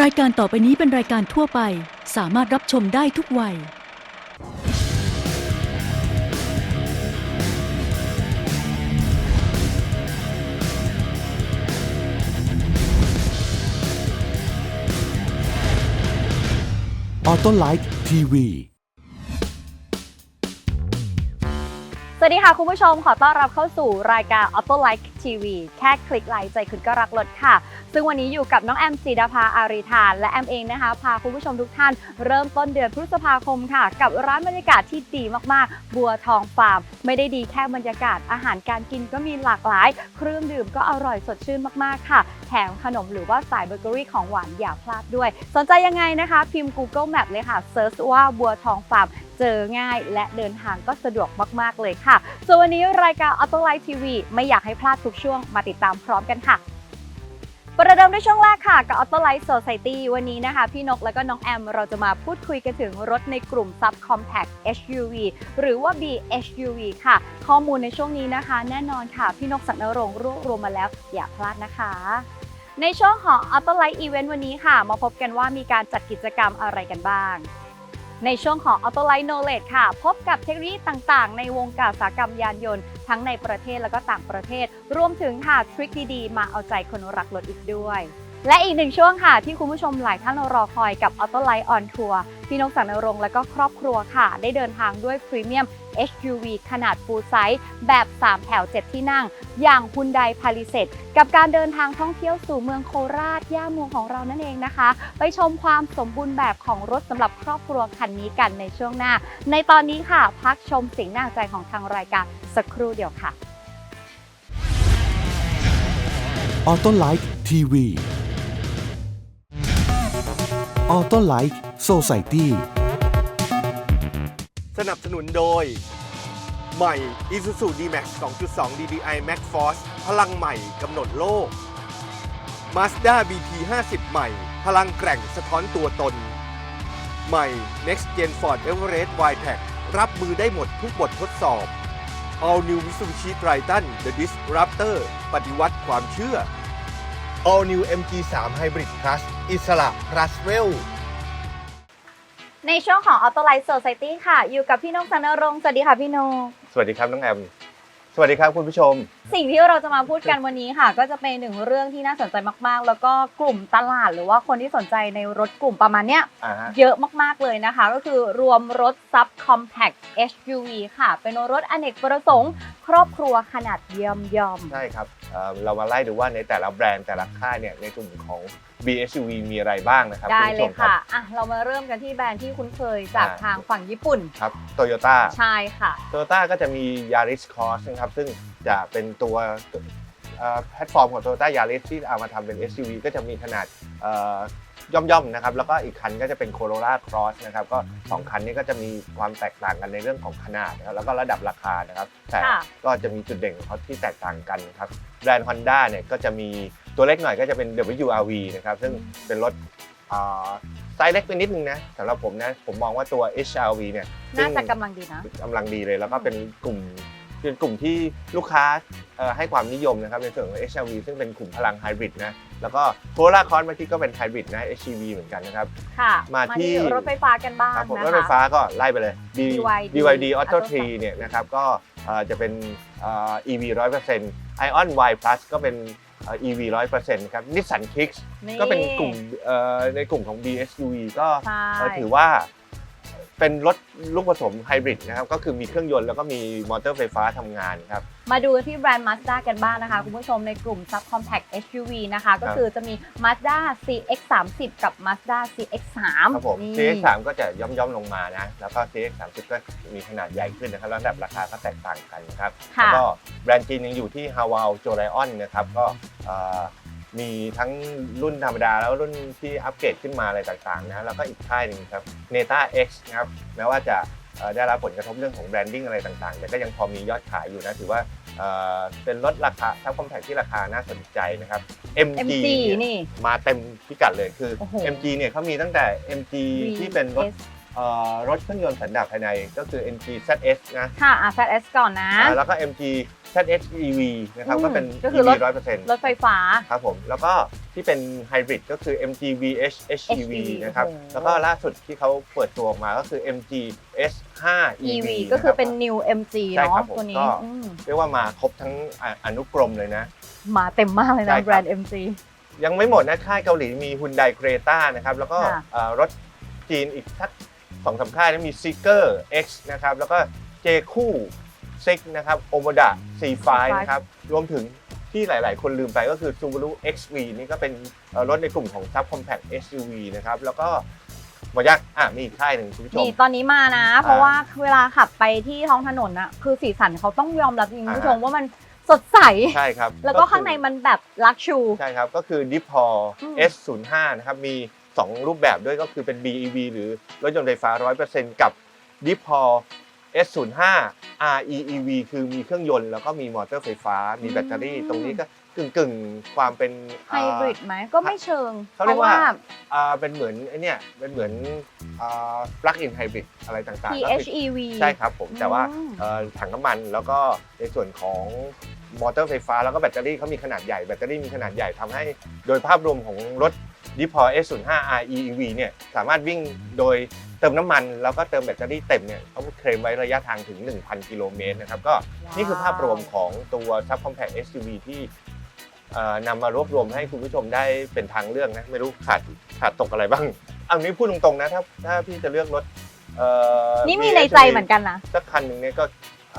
รายการต่อไปนี้เป็นรายการทั่วไป สามารถรับชมได้ทุกวัย ออโต้ไลท์ทีวี วัสดีค่ะคุณผู้ชมขอต้อนรับเข้าสู่รายการ Auto Like TV แค่คลิกไลค์ใจคุณก็รักรถค่ะ ซึ่งวันนี้อยู่กับน้องแอมจีดาภาอารีธานและแอมเองนะคะ พาคุณผู้ชมทุกท่านเริ่มต้นเดือนพฤษภาคมค่ะ กับร้านบรรยากาศที่ดีมากๆ บัวทองฟาร์ม ไม่ได้ดีแค่บรรยากาศอาหารการกินก็มีหลากหลาย เครื่องดื่มก็อร่อยสดชื่นมากๆค่ะ แถมขนมหรือว่าสายเบเกอรี่ของหวานอย่าพลาดด้วย สนใจยังไงนะคะ พิมพ์ Google Map เลยค่ะเซิร์ชว่าบัวทองฟาร์ม เจอง่าย และเดินทางก็สะดวกมากๆเลยค่ะส่วนวันนี้รายการ Auto Life TV ไม่อยากให้พลาดทุกช่วงมาติดตามพร้อมกันค่ะประเดิมด้วยช่วงแรกค่ะ กับ Auto Life Society วันนี้นะคะ พี่นกและก็น้องแอม เราจะมาพูดคุยกันถึงรถในกลุ่ม Sub Compact SUV หรือว่า BHUV ค่ะ ข้อมูลในช่วงนี้นะคะ แน่นอนค่ะ พี่นกสักนรงค์รวบรวมมาแล้ว อย่าพลาดนะคะ ในช่วงของ Auto Life Event วันนี้ค่ะ มาพบกันว่ามีการจัดกิจกรรมอะไรกันบ้าง ในช่วงของ Auto Light Knowledge ค่ะ พบกับเทคโนโลยีต่างๆ ในวงการอุตสาหกรรมยานยนต์ ทั้งในประเทศและก็ต่างประเทศ รวมถึงค่ะทริคดีๆ มาเอาใจคนรักรถอีกด้วย และอีกหนึ่งช่วงค่ะ ที่คุณผู้ชมหลายท่านรอคอยกับ Auto Light on Tour พี่นกสังนรงและก็ครอบครัวค่ะ ได้เดินทางด้วยพรีเมียม HUV ขนาด full size แบบ 3 แถว 7 ที่นั่ง อย่าง Hyundai Palisade กับการเดินทางท่องเที่ยวสู่เมืองโคราช ย่าเมืองของเรานั่นเองนะคะ ไปชมความสมบูรณ์แบบของรถสำหรับครอบครัวคันนี้กันในช่วงหน้า ในตอนนี้ค่ะ พักชมสิ่งน่าใจของทางรายการสักครู่เดียวค่ะออโต้ไลท์ทีวี ออโต้ไลท์โซไซตี้สนับสนุนโดย ใหม่ Isuzu D-Max 2.2 DDI Max Force พลังใหม่กำหนดโลก Mazda BT 50ใหม่ พลังแกร่งสะท้อนตัวตน ใหม่ Next Gen Ford Everest Y-Pack รับมือได้หมดทุกบททดสอบ All New Mitsubishi Triton The Disruptor ปฏิวัติความเชื่อ All New MG3 Hybrid Plus อิสระ Plus Well ในช่วงของ Auto Life Society ค่ะ อยู่กับพี่นกสันนรงค์สวัสดีค่ะพี่นกสวัสดีครับน้องแอม สวัสดีครับคุณผู้ชม สิ่งที่เราจะมาพูดกันวันนี้ค่ะ ก็จะเป็นหนึ่งเรื่องที่น่าสนใจมาก ๆ แล้วก็กลุ่มตลาดหรือว่าคนที่สนใจในรถกลุ่มประมาณเนี้ย อ่าฮะ เยอะมากๆเลยนะคะ ก็คือรวมรถ Sub Compact SUV ค่ะ เป็นรถอเนกประสงค์ครอบครัวขนาดเยี่ยมยอม ใช่ครับเอ่อเรามาไล่ดูว่าในแต่ละแบรนด์แต่ละค่ายเนี่ยในกลุ่มของ BSUV มีอะไรบ้างนะครับได้ณเลผู้ชยมรับ ค่ะอะ เรามาเริ่มกันที่แบรนด์ที่คุ้นเคยจากอ่า ทางฝั่งญี่ปุ่น ครับโตโยต้าใช่ค่ะโตโยต้าก็จะมี Yaris Cross นะครับซึ่งจะเป็นตัวเอ่อแพลตฟอร์มของ Toyota Yaris ที่เอามาทำเป็น SUV ก็จะมีขนาดเอ่อ ย่อมๆนะครับแล้วก็อีกคันก็จะเป็น Corolla Cross นะครับก็สองคันนี้ก็จะมีความแตกต่างกันในเรื่องของขนาดนะครับแล้วก็ระดับราคานะครับแต่ค่ะก็จะมีจุดเด่นของเขาที่แตกต่างกันนะครับแบรนด์ Honda เนี่ยก็จะมีตัวเล็กหน่อยก็จะเป็น WRV นะครับซึ่งเป็นรถอ่าไซส์เล็กไปนิดนึงนะสำหรับผมนะผมมองว่าตัว HRV เนี่ยซึ่น่างจะกำลังดีนะกำลังดีเลยแล้วก็เป็นกลุ่มเป็นกลุ่มที่ลูกค้าเอ่อให้ความนิยมนะครับในส่วนของ HRV ซึ่งเป็นกลุ่มพลังไฮบริดนะ แล้วก็โ o ล่าคอนเมื่อกี้ก็เป็นไฮบริดนะ HEV เหมือนกันนะครับ ค่ะมาที่รถไฟฟ้ากันบ้างครับผมนะรถไฟคะฟ้าก็ไล่ไปเลย B- BYD BYD Auto Auto 3เนี่ยนะครับก็เอ่อจะเป็นเอ่อ EV 100% Ion Y Plus ก็เป็นเอ่อ EV 100%ครับ Nissan Kicks นี่ก็เป็นกลุ่มเอ่อในกลุ่มของ BSUV ก็ใช่เอ่อถือว่า เป็นรถลูกผสมไฮบริดนะครับ ก็คือมีเครื่องยนต์แล้วก็มีมอเตอร์ไฟฟ้าทำงานครับ มาดูที่แบรนด์ Mazda กันบ้างนะคะ คุณผู้ชมในกลุ่ม Sub Compact SUV นะคะ ก็คือจะมี Mazda CX-30 กับ Mazda CX-3 ครับผมนี่ CX3 ก็จะย่อมย่อมๆลงมานะ แล้วก็ CX30 ก็มีขนาดใหญ่ขึ้นนะครับ แล้วระดับราคาก็แตกต่างกันนะครับค่ะแล้วก็แบรนด์จีนยังอยู่ที่ h a w a l j o l i o n นะครับ ก็เอ่อ มีทั้งรุ่นธรรมดาแล้วรุ่นที่อัปเกรดขึ้นมาอะไรต่างๆนะแล้วก็อีกค่ายหนึ่งครับ Neta X นะครับแม้ว่าจะเอ่อได้รับผลกระทบเรื่องของแบรนดิ้งอะไรต่างๆ แต่ก็ยังพอมียอดขายอยู่นะถือว่าเอ่อเป็นรถราคาทับคอมแพคที่ราคาน่าสนใจนะครับ MG, MG เนี่ยนี่มาเต็มพิกัดเลยคือโอ้โห MG เนี่ยเขามีตั้งแต่ MG ที่เป็นรถ VS เอ่อรถเครื่องยนต์สันดาปภายในก็คือ MG ZS นะค่ะ RZS ก่อนนะ อ่าแล้วก็ MG ZS EV นะครับอืมก็เป็น ก็คือรถ EV 100%รถไฟฟ้า ครับผมแล้วก็ที่เป็นไฮบริดก็คือ MG VH HEV HEV นะครับโอ้โห แล้วก็ล่าสุดที่เขาเปิดตัวออกมาก็คือ MG S5 EV EV ก็คือเป็นนะ New MG ใช่ครัเนาะบผมตัวนี้ก็ อืมเรียกว่ามาครบทั้งอ่าอนุกรมเลยนะ มาเต็มมากเลยใช่นะ ครับ แบรนด์ MG ยังไม่หมดนะค่ายเกาหลีมี Hyundai Creta นะครับ แล้วก็ค่ะ เอ่อรถจีนอีกสัก สองสามค่ายนะมี Seeker X นะครับแล้วก็ J คู่ซิกนะครับ Omoda C5 นะครับรวมถึงที่หลาย ๆ คนลืมไปก็คือ Subaru XV นี่ก็เป็นเอ่อรถในกลุ่มของ Sub Compact SUV นะครับ แล้วก็หมดยังอะมีอีกค่ายหนึ่งคุณผู้ชมนี่ตอนนี้มานะ เพราะว่าเวลาขับไปที่ท้องถนนอะคือสีสันเขาต้องยอมรับจริงๆคุณผู้ชมอ่าว่ามันสดใส ใช่ครับ แล้วก็คือข้างในมันแบบลักชู ใช่ครับ ก็คือ d i p o อืม S05 นะครับ มี 2 รูปแบบด้วยก็คือเป็น BEV หรือรถยนต์ไฟฟ้า 100%กับ d i p o S05 REEV คือมีเครื่องยนต์แล้วก็มีมอเตอร์ไฟฟ้า มีแบตเตอรี่อืมตรงนี้ก็กึ่งกึ่งๆความเป็นไฮบริดไหมก็ไม่เชิงเขาเรียกว่าอ่าเป็นเหมือนไอเนี่ยเป็นเหมือนอ่า plug-in hybrid อะไรต่างๆก็คือ PHEV ใช่ครับผมแต่ว่าอืมเอ่อถังน้ำมันแล้วก็ในส่วนของมอเตอร์ไฟฟ้าแล้วก็แบตเตอรี่เขามีขนาดใหญ่แบตเตอรี่มีขนาดใหญ่ทำให้ โดยภาพรวมของรถ d i p o S05 REEV เนี่ยสามารถวิ่งโดยเติมน้ำมัน แล้วก็เติมแบตเตอรี่เต็มเนี่ยเขาเคลมไว้ระยะทางถึง 1,000 กิโลเมตรนะครับก็นี่คือภาพรวมของตัว Sub Compact SUV ที่เอ่อนำมารวบรวมให้คุณผู้ชมได้เป็นทางเลือกนะไม่รู้ขาดขาดตกอะไรบ้างเอานี้พูดตรงๆนะถ้าถ้าพี่จะเลือกรถเอ่อนี่มีในใจเหมือนกันนะสักคันหนึ่งเนี่ยก็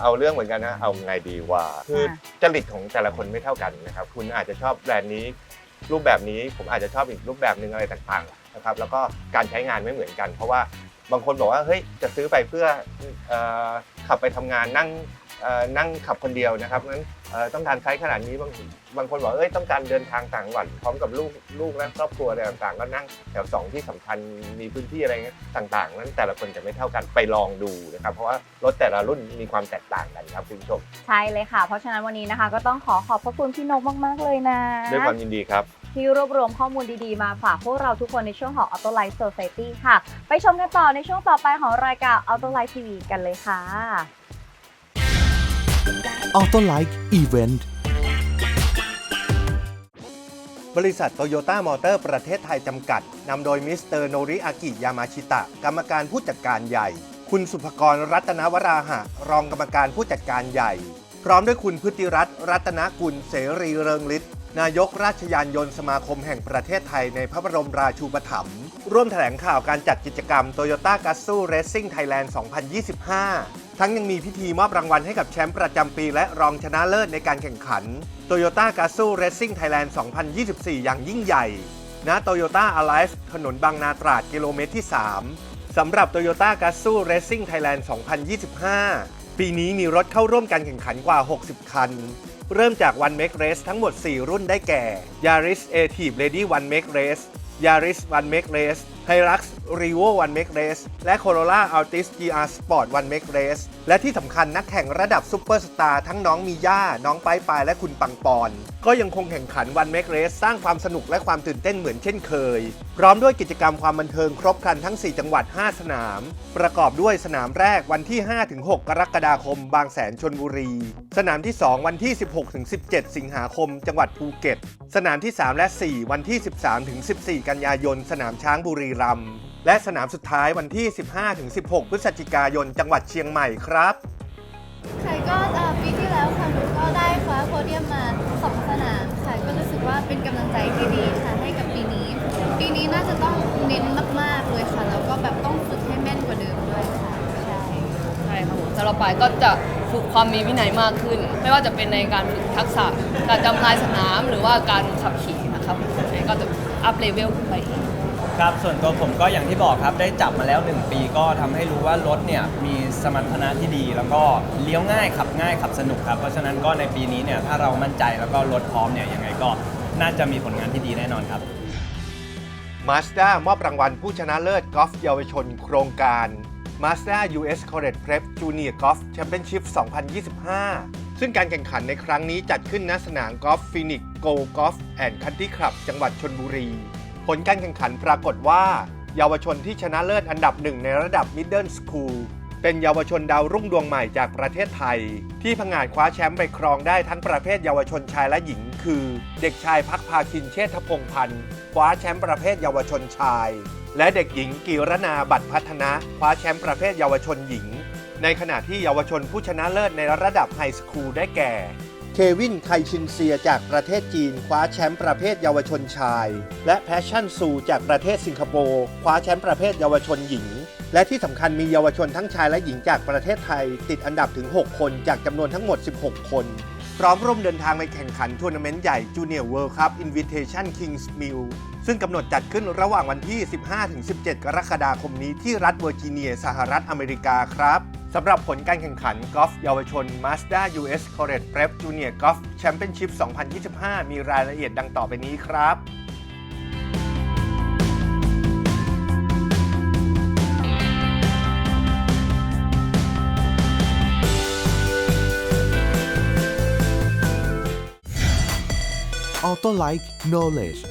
เอาเรื่องเหมือนกันนะเอาไงดีว่า คือจริตของแต่ละคนไม่เท่ากันนะครับ คุณอาจจะชอบแบรนด์นี้ รูปแบบนี้ผมอาจจะชอบอีกรูปแบบหนึ่งอะไรต่างๆนะครับแล้วก็การใช้งานไม่เหมือนกัน เพราะว่าบางคนบอกว่าเฮ้ยจะซื้อไปเพื่อออขับไปทำงานนั่งนั่งขับคนเดียวนะครับงั้น ต้องการใช้ขนาดนี้บางบางคนบอกเอ้ยต้องการเดินทางต่างจังหวัดพร้อมกับลูกลูกและครอบครัวอะไรต่างๆ ก็นั่งแถวสองที่สำคัญมีพื้นที่อะไรเงี้ยต่างๆ นั้นแต่ละคนจะไม่เท่ากันไปลองดูนะครับเพราะว่ารถแต่ละรุ่นมีความแตกต่างกันครับคุณผู้ชมใช่เลยค่ะ เพราะฉะนั้นวันนี้นะคะ ก็ต้องขอขอบพระคุณพี่นกมาก ๆ เลยนะด้วยความยินดีครับที่รวบรวมข้อมูลดีๆ มาฝากพวกเราทุกคนในช่วงของ Auto Life Society ค่ะ ไปชมกันต่อในช่วงต่อไปของรายการ Auto Life TV กันเลยค่ะ ออโตไลท์อีเวนต์บริษัทโตโยต้ามอเตอร์ประเทศไทยจำกัด นำโดยมิสเตอร์โนริอากิยามาชิตะ กรรมการผู้จัดการใหญ่ คุณสุภกรรัตนวราหะ รองกรรมการผู้จัดการใหญ่ พร้อมด้วยคุณพฤติรัตน์รัตนกุลเสรีเริงฤทธิ์นายกราชยานยนต์สมาคมแห่งประเทศไทยในพระบรมราชูปถัมภ์ร่วมแถลงข่าวการจัดกิจกรรม Toyota g a z z o Racing Thailand 2025 ทั้งยังมีพิธีมอบรางวัลให้กับแชมป์ประจำปีและรองชนะเลิศในการแข่งขัน Toyota g a z z o Racing Thailand 2024 อย่างยิ่งใหญ่ ณ Toyota Alive ถนนบางนาตราดกิโลเมตรที่ 3 สำหรับ Toyota g a z z o Racing Thailand 2025 ปีนี้มีรถเข้าร่วมการแข่งขันกว่า 60 คัน เริ่มจาก One Make Race ทั้งหมด 4 รุ่นได้แก่ Yaris a t i v Lady One Make Race Yaris One Make Race Hilux Revo One Make Race และ Corolla Altis GR Sport One Make Race และที่สำคัญนักแข่งระดับซุปเปอร์สตาร์ทั้งน้องมีย่า น้องปายปายและคุณปังปอน ก็ยังคงแข่งขัน One Make Race สร้างความสนุกและความตื่นเต้นเหมือนเช่นเคย พร้อมด้วยกิจกรรมความบันเทิงครบครันทั้ง 4 จังหวัด 5 สนาม ประกอบด้วยสนามแรกวันที่ 5-6 กรกฎาคม บางแสนชนบุรี สนามที่ 2 วันที่ 16-17 สิงหาคม จังหวัดภูเก็ต สนามที่ 3 และ 4 วันที่ 13-14 กันยายน สนามช้างบุรีรัมย์และสนามสุดท้ายวันที่ 15-16 พฤศจิกายน จังหวัดเชียงใหม่ครับ ค่ะก็เอ่อปีที่แล้วค่ะหนูก็ได้คว้าโพเดียมมาสองสนามค่ะ ก็รู้สึกว่าเป็นกำลังใจที่ดีค่ะให้กับปีนี้ ปีนี้น่าจะต้องเน้นมากๆเลยค่ะ แล้วก็แบบต้องฝึกให้แม่นกว่าเดิมด้วยค่ะใช่ใช่ครับผมสำหรับปายก็จะฝึกความมีวินัยมากขึ้น ไม่ว่าจะเป็นในการฝึกทักษะการจำลายสนามหรือว่าการขับขี่นะครับก็จะอัพเลเวลขึ้นไปอีก ครับ ส่วนตัวผมก็อย่างที่บอกครับได้จับมาแล้ว 1 ปีก็ทำให้รู้ว่ารถเนี่ยมีสมรรถนะที่ดี แล้วก็เลี้ยวง่ายขับง่ายขับสนุกครับ เพราะฉะนั้นก็ในปีนี้เนี่ยถ้าเรามั่นใจแล้วก็รถพร้อมเนี่ยยังไงก็น่าจะมีผลงานที่ดีแน่นอนครับ Mazda มอบรางวัลผู้ชนะเลิศกอล์ฟเยาวชนโครงการ Mazda US Correct Prep Junior Golf Championship 2025 ซึ่งการแข่งขันในครั้งนี้จัดขึ้นณสนามกอล์ฟฟินิกโกลกอล์ฟแอนด์คันทรีคลับจังหวัดชนบุรี ผลการแข่งขันปรากฏว่า เยาวชนที่ชนะเลิศอันดับหนึ่งในระดับ Middle School เป็นเยาวชนดาวรุ่งดวงใหม่จากประเทศไทย ที่พังงาดคว้าแชมป์ไปครองได้ทั้งประเภทเยาวชนชายและหญิง คือ เด็กชายพักพาคินเชษฐพงษ์พันธ์คว้าแชมป์ประเภทเยาวชนชาย และเด็กหญิงกีรนาบัตรพัฒนะคว้าแชมป์ประเภทเยาวชนหญิง ในขณะที่เยาวชนผู้ชนะเลิศในระดับไฮสคูลได้แก่ เควินไคชินเซียจากประเทศจีน คว้าแชมป์ประเภทเยาวชนชาย และแพชชั่นซูจากประเทศสิงคโปร์คว้าแชมป์ประเภทเยาวชนหญิง และที่สำคัญมีเยาวชนทั้งชายและหญิงจากประเทศไทย ติดอันดับถึง 6 คนจากจำนวนทั้งหมด 16 คน พร้อมร่วมเดินทางไปแข่งขันทัวร์นาเมนต์ใหญ่ Junior World Cup Invitation Kings Mill ซึ่งกำหนดจัดขึ้นระหว่างวันที่ 15-17 กรกฎาคมนี้ที่รัฐเวอร์จิเนีย สหรัฐอเมริกาครับ สำหรับผลการแข่งขันกอล์ฟเยาวชน Mazda US College Prep Junior Golf Championship 2025 มีรายละเอียดดังต่อไปนี้ครับ Auto Like Knowledge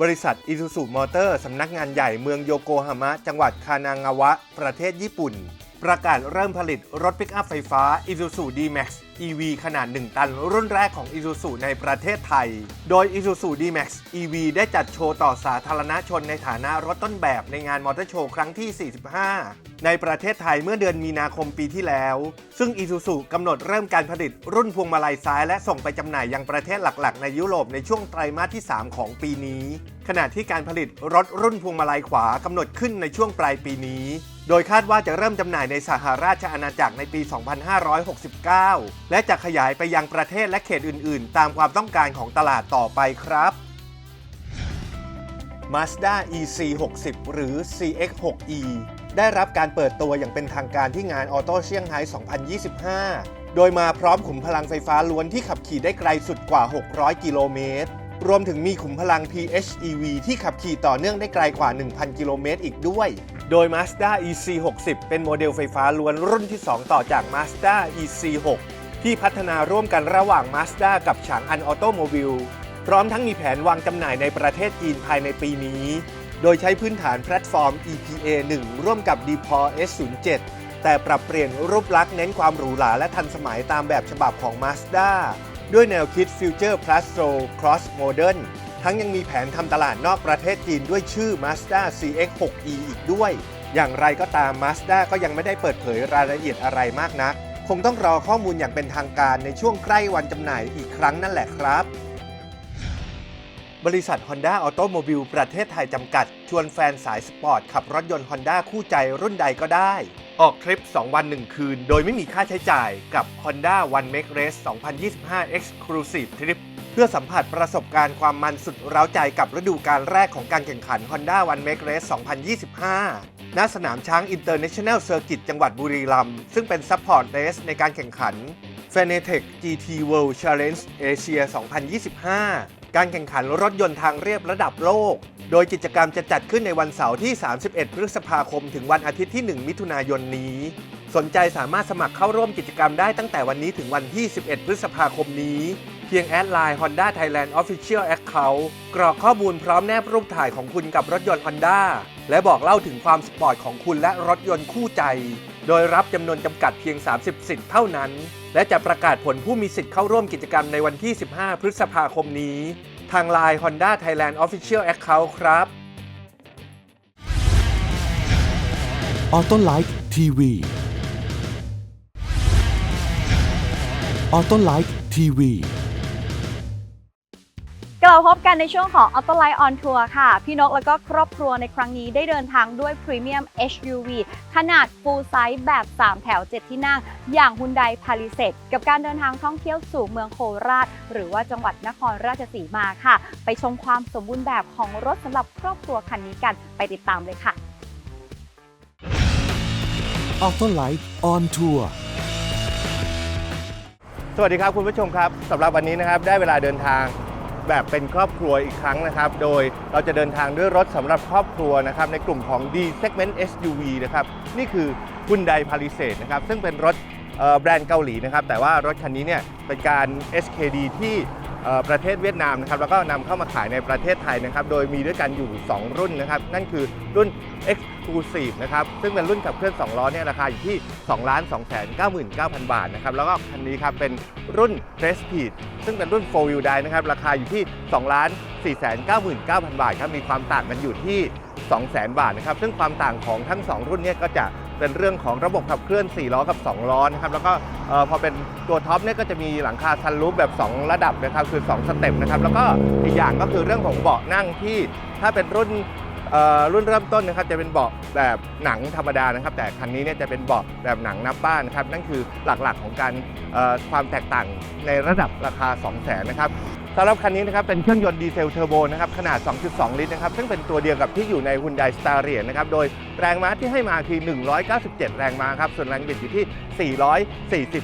บริษัทอิซูซูมอเตอร์สำนักงานใหญ่เมืองโยโกฮามะ จังหวัดคานางาวะ ประเทศญี่ปุ่น ประกาศเริ่มผลิตรถปิกอัพไฟฟ้า Isuzu D-Max EV ขนาด 1 ตัน รุ่นแรกของ Isuzu ในประเทศไทย โดย Isuzu D-Max EV ได้จัดโชว์ต่อสาธารณชนในฐานะรถต้นแบบในงานมอเตอร์โชว์ครั้งที่ 45 ในประเทศไทยเมื่อเดือนมีนาคมปีที่แล้ว ซึ่ง Isuzu กำหนดเริ่มการผลิตรุ่นพวงมาลัยซ้ายและส่งไปจำหน่ายยังประเทศหลักๆ ในยุโรปในช่วงไตรมาสที่ 3 ของปีนี้ ขณะที่การผลิตรถรุ่นพวงมาลัยขวากำหนดขึ้นในช่วงปลายปีนี้ โดยคาดว่าจะเริ่มจำหน่ายในสหราชอาณาจักรในปี 2569และจะขยายไปยังประเทศและเขตอื่น ๆ ตามความต้องการของตลาดต่อไปครับ Mazda EC60 หรือ CX6E ได้รับการเปิดตัวอย่างเป็นทางการที่งานออโต้เซี่ยงไฮ้2025 โดยมาพร้อมขุมพลังไฟฟ้าล้วนที่ขับขี่ได้ไกลสุดกว่า 600 กิโลเมตร รวมถึงมีขุมพลัง PHEV ที่ขับขี่ต่อเนื่องได้ไกลกว่า 1,000 กิโลเมตรอีกด้วย โดย Mazda EC60 เป็นโมเดลไฟฟ้าล้วนรุ่นที่ 2 ต่อจาก Mazda EC6 ที่พัฒนาร่วมกันระหว่าง Mazda กับฉางอันออโตโมบิลพร้อมทั้งมีแผนวางจำหน่ายในประเทศจีนภายในปีนี้ โดยใช้พื้นฐานแพลตฟอร์ม EPA 1 ร่วมกับ d p o S07 แต่ปรับเปลี่ยนรูปลักษณ์เน้นความหรูหราและทันสมัยตามแบบฉบับของ Mazda ด้วยแนวคิด Future Plus s o Cross Modern ทั้งยังมีแผนทำตลาดนอกประเทศจีนด้วยชื่อ Mazda CX-6E อีกด้วย อย่างไรก็ตาม Mazda ก็ยังไม่ได้เปิดเผยรายละเอียดอะไรมากนัก คงต้องรอข้อมูลอย่างเป็นทางการในช่วงใกล้วันจำหน่ายอีกครั้งนั่นแหละครับ บริษัท Honda Automobile ประเทศไทยจำกัด ชวนแฟนสายสปอร์ตขับรถยนต์ Honda คู่ใจรุ่นใดก็ได้ ออกทริป 2 วัน 1 คืน โดยไม่มีค่าใช้จ่ายกับ Honda One Make Race 2025 Exclusive Trip เพื่อสัมผัสประสบการณ์ความมันสุดเร้าใจกับฤดูกาลแรกของการแข่งขัน Honda One Make Race 2025 ณ สนามช้าง International Circuit จังหวัดบุรีรัมย์ซึ่งเป็นซัพพอร์ตเรสในการแข่งขัน f a n a t e c GT World Challenge Asia 2025 การแข่งขันรถยนต์ทางเรียบระดับโลก โดยกิจกรรมจะจัดขึ้นในวันเสาร์ที่ 31 พฤษภาคม ถึงวันอาทิตย์ที่ 1 มิถุนายนนี้ สนใจสามารถสมัครเข้าร่วมกิจกรรมได้ตั้งแต่วันนี้ถึงวันที่ 11 พฤษภาคมนี้ เพียงแอดไลน์ Honda Thailand Official Account กรอกข้อมูลพร้อมแนบรูปถ่ายของคุณกับรถยนต์ Honda และบอกเล่าถึงความสปอร์ตของคุณและรถยนต์คู่ใจ โดยรับจำนวนจำกัดเพียง 30 สิทธิ์เท่านั้น และจะประกาศผลผู้มีสิทธิ์เข้าร่วมกิจกรรมในวันที่ 15 พฤษภาคมนี้ ทางไลน์ Honda Thailand Official Account ครับ Auto Like TV Auto Like TV กลับมาพบกันในช่วงของ Auto Light on Tour ค่ะ พี่นกแล้วก็ครอบครัวในครั้งนี้ได้เดินทางด้วย Premium SUV ขนาด Full Size แบบ 3 แถว 7 ที่นั่ง อย่าง Hyundai Palisade กับการเดินทางท่องเที่ยวสู่เมืองโคราช หรือว่าจังหวัดนครราชสีมาค่ะ ไปชมความสมบูรณ์แบบของรถสำหรับครอบครัวคันนี้กันไปติดตามเลยค่ะ Auto Like on Tour สวัสดีครับคุณผู้ชมครับสำหรับวันนี้นะครับได้เวลาเดินทาง แบบเป็นครอบครัวอีกครั้งนะครับ โดยเราจะเดินทางด้วยรถสำหรับครอบครัวนะครับในกลุ่มของ D Segment SUV นะครับนี่คือ Hyundai Palisade นะครับซึ่งเป็นรถแบรนด์เกาหลีนะครับแต่ว่ารถคันนี้เนี่ยเป็นการ SKD ที่ ประเทศเวียดนามนะครับแล้วก็นำเข้ามาขายในประเทศไทยนะครับโดยมีด้วยกันอยู่ 2 รุ่นนะครับนั่นคือรุ่น Exclusive นะครับซึ่งเป็นรุ่นขับเคลื่อน2ล้อเนี่ยราคาอยู่ที่ 2 2 9 9 0 0 0 บาทนะครับแล้วก็คันนี้ครับเป็นรุ่น Prestige ซึ่งเป็นรุ่น 4 Wheel Drive นะครับราคาอยู่ที่ 2 4 9 9 0 0 บาทครับมีความต่างกันอยู่ที่ 200,000 บาทนะครับซึ่งความต่างของทั้ง 2 รุ่นเนี้ก็จะ เป็นเรื่องของระบบขับเคลื่อน 4 ล้อกับ 2 ล้อนะครับแล้วก็พอเป็นตัวท็อปเนี่ยก็จะมีหลังคาซันรูฟแบบ 2 ระดับนะครับคือ 2 สเต็ปนะครับแล้วก็อีกอย่างก็คือเรื่องของเบาะนั่งที่ถ้าเป็นรุ่นรุ่นเริ่มต้นนะครับจะเป็นเบาะแบบหนังธรรมดานะครับ แต่คันนี้เนี่ยจะเป็นเบาะแบบหนังนับบ้านนะครับนั่นคือหลักๆของการความแตกต่างในระดับราคา 2 0 0 0 0 0นะครับ สำหรับคันนี้นะครับเป็นเครื่องยนต์ดีเซลเทอร์โบนะครับขนาด 2.2 ลิตรนะครับซึ่งเป็นตัวเดียวกับที่อยู่ใน Hyundai Staria นะครับโดยแรงม้าที่ให้มาคือ 197 แรงม้าครับส่วนแรงบิดอยู่ที่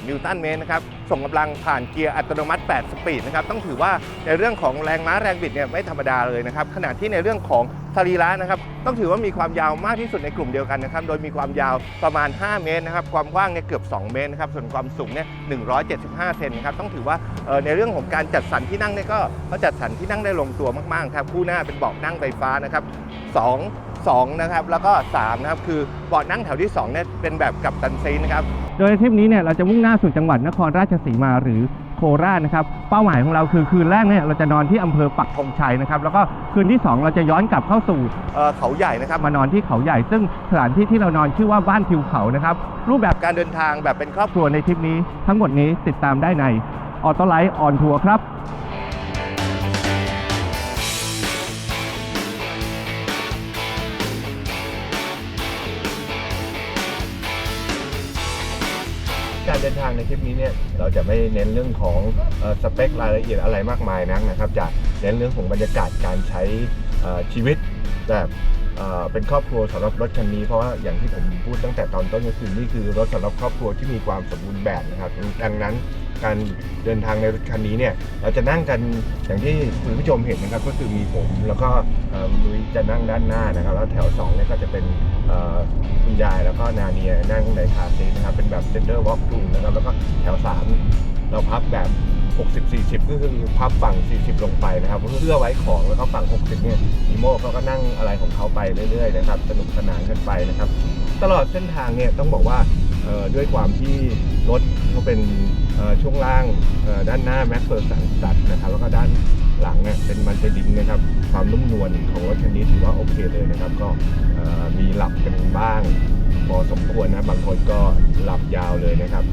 440 นิวตันเมตรนะครับส่งกำลังผ่านเกียร์อัตโนมัติ 8 สปีดนะครับต้องถือว่าในเรื่องของแรงม้าแรงบิดเนี่ยไม่ธรรมดาเลยนะครับขณะที่ในเรื่องของ สรีระนะครับ ต้องถือว่ามีความยาวมากที่สุดในกลุ่มเดียวกันนะครับ โดยมีความยาวประมาณ 5 เมตรนะครับ ความกว้างเนี่ยเกือบ 2 เมตรนะครับ ส่วนความสูงเนี่ย 175 เซนนะครับ ต้องถือว่าในเรื่องของการจัดสรรที่นั่งเนี่ยก็ก็จัดสรรที่นั่งได้ลงตัวมากๆครับ คู่หน้าเป็นเบาะนั่งไฟฟ้านะครับ2 2 นะครับ แล้วก็3นะครับ คือเบาะนั่งแถวที่2เนี่ยเป็นแบบกับตันซีนะครับ โดยในทริปนี้เนี่ยเราจะมุ่งหน้าสู่จังหวัดนครราชสีมาหรือ คราชนะครับเป้าหมายของเราคือคืนแรกเนี่ยเราจะนอนที่อำเภอปักธงชัยนะครับแล้วก็คืนที่ 2 เราจะย้อนกลับเข้าสู่เขาใหญ่นะครับมานอนที่เขาใหญ่ ซึ่งสถานที่ที่เรานอนชื่อว่าบ้านทิวเขานะครับรูปแบบการเดินทางแบบเป็นครอบครัวรัวในทริปนี้ ทั้งหมดนี้ติดตามได้ในออโตไลท์ออนทัวร์ครับ เดินทางในคลิปนี้เนี่ยเราจะไม่เน้นเรื่องของอสเปครายละเอียดอะไรมากมายนักนะครับ จะเน้นเรื่องของบรรยากาศการใช้ชีวิตแบบเป็นครอบครัวสำหรับรถคันนี้เพราะว่าอย่างที่ผมพูดตั้งแต่ตอนต้นก็คือนี่คือรถสำหรับครอบครัวที่มีความสมบูรณ์แบบนะครับดังนั้น การเดินทางในรถคันนี้เนี่ยเราจะนั่งกันอย่างที่คุณผู้ชมเห็นนะครับก็คือมีผมแล้วก็เอ่อนุ้ยจะนั่งด้านหน้านะครับ แล้วแถว2เนี่ยก็จะเป็นคุณยายแล้วก็นาเนียนั่งในคาร์ซีนะครับเป็นแบบ gender walk through นะครับแล้วก็แถว 3 เราพับแบบ 60 40 ก็คือพับฝั่ง 40 ลงไปนะครับเพื่อไว้ของแล้วก็ฝั่ง 60 เนี่ยอีโม่เขาก็นั่งอะไรของเขาไปเรื่อยๆนะครับสนุกสนานกันไปนะครับ ตลอดเส้นทางเนี่ยต้องบอกว่า ด้วยความที่รถเขาเป็นช่วงล่างด้านหน้าแม็กเฟอร์สันตัดนะครับแล้วก็ด้านหลังเนี่ยเป็นมันเตดินนะครับ ความนุ่มนวลของรถคันนี้ถือว่าโอเคเลยนะครับ ก็มีหลับกันบ้างพอสมควรนะบางคนก็หลับยาวเลยนะครับ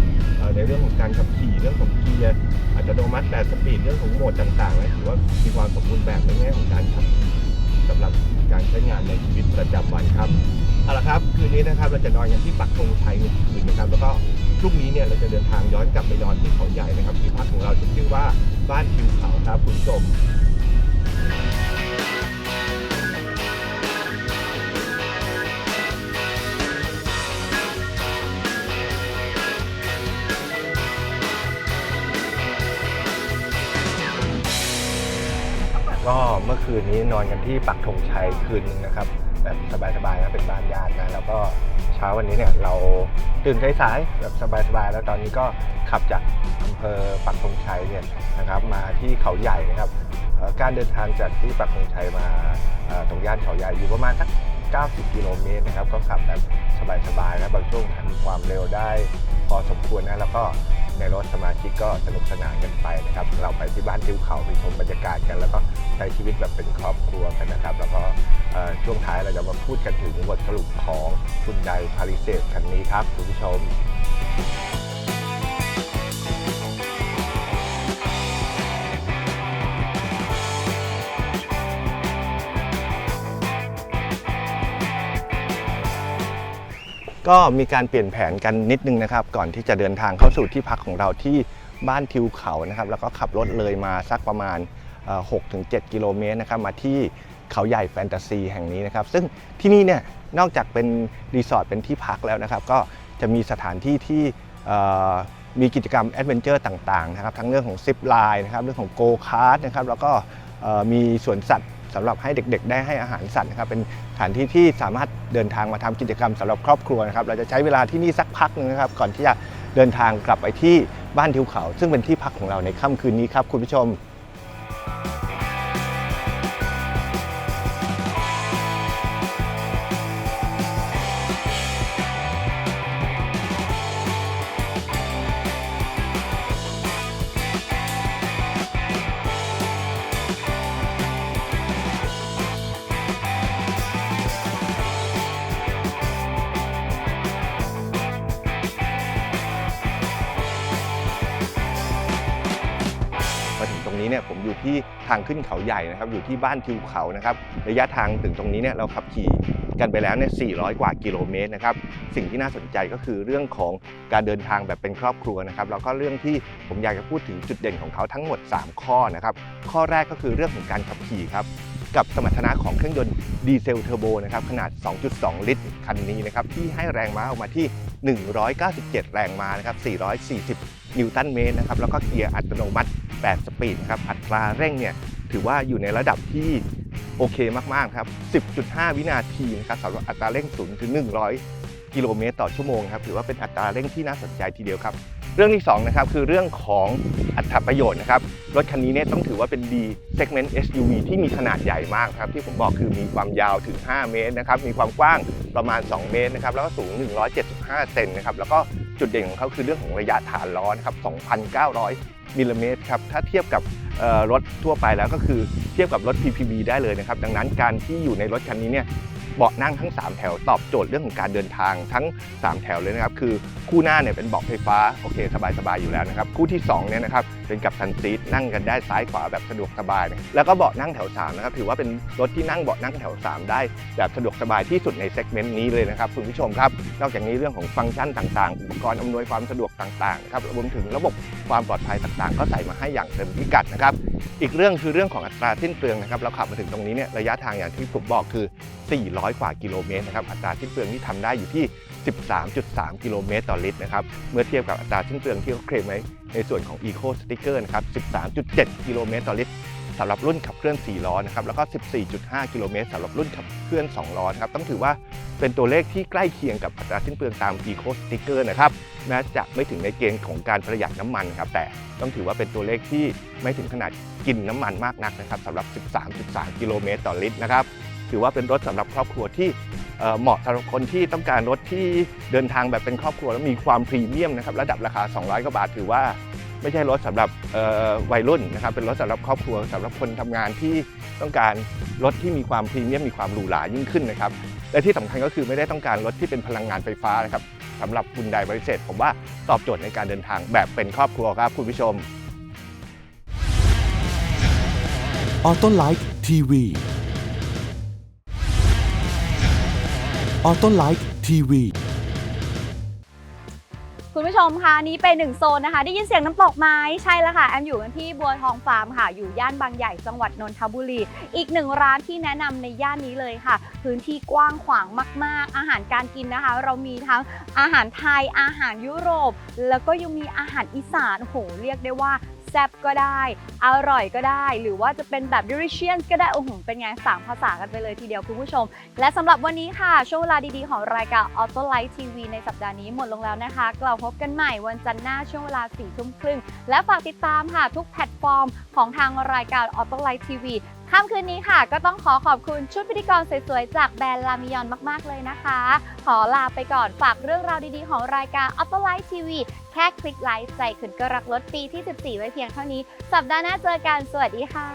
ในเรื่องของการขับขี่เรื่องของเกียร์อัตโนมัติแต่สปีดเรื่องของโหมดต่างๆนะถือว่ามีความสมบูรณ์แบบในแง่ของการขับขี่สำหรับการใช้งานในชีวิตประจำวันครับ เอาละครับคืนนี้นะครับเราจะนอนกันที่ปักธงชัยหนึ่งคืนนะครับแล้วก็พรุ่งนี้เนี่ยเราจะเดินทางย้อนกลับไปนอนที่เขาใหญ่นะครับที่พักของเราจะชื่อว่าบ้านทิวเขาครับคุณผู้ชมก็เมื่อคืนนี้นอนกันที่ปักธงชัยคืนนึงนะครับแบบ สบายๆนะเป็นบ้านญาตินะแล้วก็เช้าวันนี้เนี่ยเราตื่นสายๆแบบสบายๆแล้วตอนนี้ก็ขับจากอำเภอปักธงชัยเนี่ยนะครับมาที่เขาใหญ่นะครับการเดินทางจากที่ปักธงชัยมาตรงย่านเขาใหญ่อยู่ประมาณสัก90 กิโลเมตรนะครับ ก็ขับแบบสบายๆนะบางช่วงทำความเร็วได้พอสมควรนะ แล้วก็ ในรถสมาชิกก็สนุกสนานกันไปนะครับ เราไปที่บ้านทิวเขาไปชมบรรยากาศกัน แล้วก็ใช้ชีวิตแบบเป็นครอบครัวกันนะครับ แล้วก็ช่วงท้ายเราจะมาพูดกันถึงบทสรุปของคุณไดพาริเซสคันนี้ครับคุณผู้ชม ก็มีการเปลี่ยนแผนกันนิดนึงนะครับ ก่อนที่จะเดินทางเข้าสู่ที่พักของเราที่บ้านทิวเขานะครับ แล้วก็ขับรถเลยมาสักประมาณ 6-7 กิโลเมตรนะครับมาที่เขาใหญ่แฟนตาซีแห่งนี้นะครับ ซึ่งที่นี่เนี่ยนอกจากเป็นรีสอร์ทเป็นที่พักแล้วนะครับ ก็จะมีสถานที่ที่มีกิจกรรมแอดเวนเจอร์ต่างๆนะครับ ทั้งเรื่องของซิปไลน์นะครับเรื่องของโกคาร์ดนะครับแล้วก็มีสวนสัตว์ สำหรับให้เด็กๆ ได้ให้อาหารสัตว์นะครับเป็นสถานที่ที่สามารถเดินทางมาทำกิจกรรมสำหรับครอบครัวนะครับเราจะใช้เวลาที่นี่สักพักหนึงนะครับก่อนที่จะเดินทางกลับไปที่บ้านทิวเขา ซึ่งเป็นที่พักของเราในค่ำคืนนี้ครับคุณผู้ชม ทางขึ้นเขาใหญ่นะครับอยู่ที่บ้านทิวเขานะครับระยะทางถึงตรงนี้เนี่ยเราขับขี่กันไปแล้วเนี่ย 400 กว่ากิโลเมตรนะครับ สิ่งที่น่าสนใจก็คือเรื่องของการเดินทางแบบเป็นครอบครัวนะครับ แล้วก็เรื่องที่ผมอยากจะพูดถึงจุดเด่นของเขาทั้งหมด 3 ข้อนะครับ ข้อแรกก็คือเรื่องของการขับขี่ครับ กับสมรรถนะของเครื่องยนต์ดีเซลเทอร์โบนะครับ ขนาด 2.2 ลิตรคันนี้นะครับ ที่ให้แรงม้าออกมาที่ 197 แรงม้านะครับ 440 นิวตันเมตรนะครับแล้วก็เกียร์อัตโนมัติ 8 สปีดนะครับอัตราเร่งเนี่ยถือว่าอยู่ในระดับที่โอเคมาก ๆ ครับ 10.5 วินาทีนะครับสำหรับอัตราเร่ง0ถึง 100 กิโลเมตรต่อชั่วโมงครับถือว่าเป็นอัตราเร่งที่น่าสนใจทีเดียวครับ เรื่องที่2นะครับคือเรื่องของอัตราประโยชน์นะครับ รถคันนี้เนี่ยต้องถือว่าเป็น D segment SUV ที่มีขนาดใหญ่มากครับที่ผมบอกคือมีความยาวถึง 5 เมตรนะครับมีความกว้างประมาณ 2 เมตรนะครับแล้วก็สูง 175 เซนนะครับแล้วก็ จุดเด่นของเขาคือเรื่องของระยะฐานล้อนะครับ 2,900 มิลลิเมตรครับ ถ้าเทียบกับรถทั่วไปแล้วก็คือเทียบกับรถ PPV ได้เลยนะครับ ดังนั้นการที่อยู่ในรถคันนี้เนี่ยเบาะนั่งทั้ง 3 แถวตอบโจทย์เรื่องของการเดินทางทั้ง 3 แถวเลยนะครับ คือคู่หน้าเนี่ยเป็นเบาะไฟฟ้าโอเคสบายๆอยู่แล้วนะครับ คู่ที่2เนี่ยนะครับ เป็นกับซันซีทนั่งกันได้ซ้ายขวาแบบสะดวกสบายนะแล้วก็เบาะนั่งแถว3นะครับถือว่าเป็นรถที่นั่งเบาะนั่งแถว 3 ได้แบบสะดวกสบายที่สุดในเซกเมนต์นี้เลยนะครับคุณผู้ชมครับ นอกจากนี้เรื่องของฟังก์ชันต่างๆ อุปกรณ์อำนวยความสะดวกต่างๆครับรวมถึงระบบความปลอดภัยต่างๆ ก็ใส่มาให้อย่างเต็มพิกัดนะครับอีกเรื่องคือเรื่องของอัตราสิ้นเปลืองนะครับเราขับมาถึงตรงนี้เนี่ยระยะทางอย่างที่ผมบอกคือ 400 กว่ากิโลเมตรนะครับอัตราสิ้นเปลืองที่ทำได้อยู่ที่ 13.3 กิโลเมตรต่อลิตรนะครับ เมื่อเทียบกับอัตราสิ้นเปลืองที่เขาเคลมไว้ในส่วนของ Eco Sticker นะครับ 13.7 กิโลเมตรต่อลิตรสำหรับรุ่นขับเคลื่อน 4 ล้อนะครับ แล้วก็ 14.5 กิโลเมตรสำหรับรุ่นขับเคลื่อน 2 ล้อนะครับ ต้องถือว่าเป็นตัวเลขที่ใกล้เคียงกับอัตราสิ้นเปลืองตาม Eco Sticker นะครับแม้จะไม่ถึงในเกณฑ์ของการประหยัดน้ำมันครับ แต่ต้องถือว่าเป็นตัวเลขที่ไม่ถึงขนาดกินน้ำมันมากนักนะครับสำหรับ 13.3 กิโลเมตรต่อลิตรนะครับ ถือว่าเป็นรถสำหรับครอบครัวที่ เหมาะสำหรับคนที่ต้องการรถที่เดินทางแบบเป็นครอบครัวแล้วมีความพรีเมียมนะครับระดับราคา 200 กว่าบาทถือว่า ไม่ใช่รถสำหรับวัยรุ่นนะครับเป็นรถสำหรับครอบครัวสำหรับคนทำงานที่ต้องการรถที่มีความพรีเมียมมีความหรูหรายิ่งขึ้นนะครับและที่สำคัญก็คือไม่ได้ต้องการรถที่เป็นพลังงานไฟฟ้านะครับสำหรับคุณไดบริเศษผมว่าตอบโจทย์ในการเดินทางแบบเป็นครอบครัวครับคุณผู้ชมออโต้ไลท์ทีวี ออโต้ไลท์ทีวีคุณผู้ชมคะนี้เป็นหนึ่งโซนนะคะ ได้ยินเสียงน้ำตกไหมใช่แล้วค่ะ แอมอยู่กันที่บัวทองฟาร์มค่ะ อยู่ย่านบางใหญ่จังหวัดนนทบุรี อีกหนึ่งร้านที่แนะนำในย่านนี้เลยค่ะ พื้นที่กว้างขวางมาก ๆ อาหารการกินนะคะ เรามีทั้งอาหารไทยอาหารยุโรป แล้วก็ยังมีอาหารอีสานโหเรียกได้ว่า แซ่บก็ได้ อร่อยก็ได้ หรือว่าจะเป็นแบบ delicious ก็ได้ โอ้โห เป็นไงสามภาษากันไปเลยทีเดียวคุณผู้ชม และสำหรับวันนี้ค่ะ ช่วงเวลาดีๆ ของรายการ Auto Light TV ในสัปดาห์นี้หมดลงแล้วนะคะกลับพบกันใหม่วันจันทร์หน้าช่วงเวลา4ี่ทุ่มครึ่ง และฝากติดตามค่ะทุกแพลตฟอร์มของทางรายการ Auto Light TV ค่ำคืนนี้ค่ะ ก็ต้องขอขอบคุณชุดพิธีกรสวยๆ จากแบรนด์ลามิยอนมากๆเลยนะคะ ขอลาไปก่อนฝากเรื่องราวดีๆ ของรายการ Auto Light TV แค่คลิกไลค์ใจขึ้นก็รักรถปีที่ 14 ไว้เพียงเท่านี้ สัปดาห์หน้าเจอกัน สวัสดีค่ะ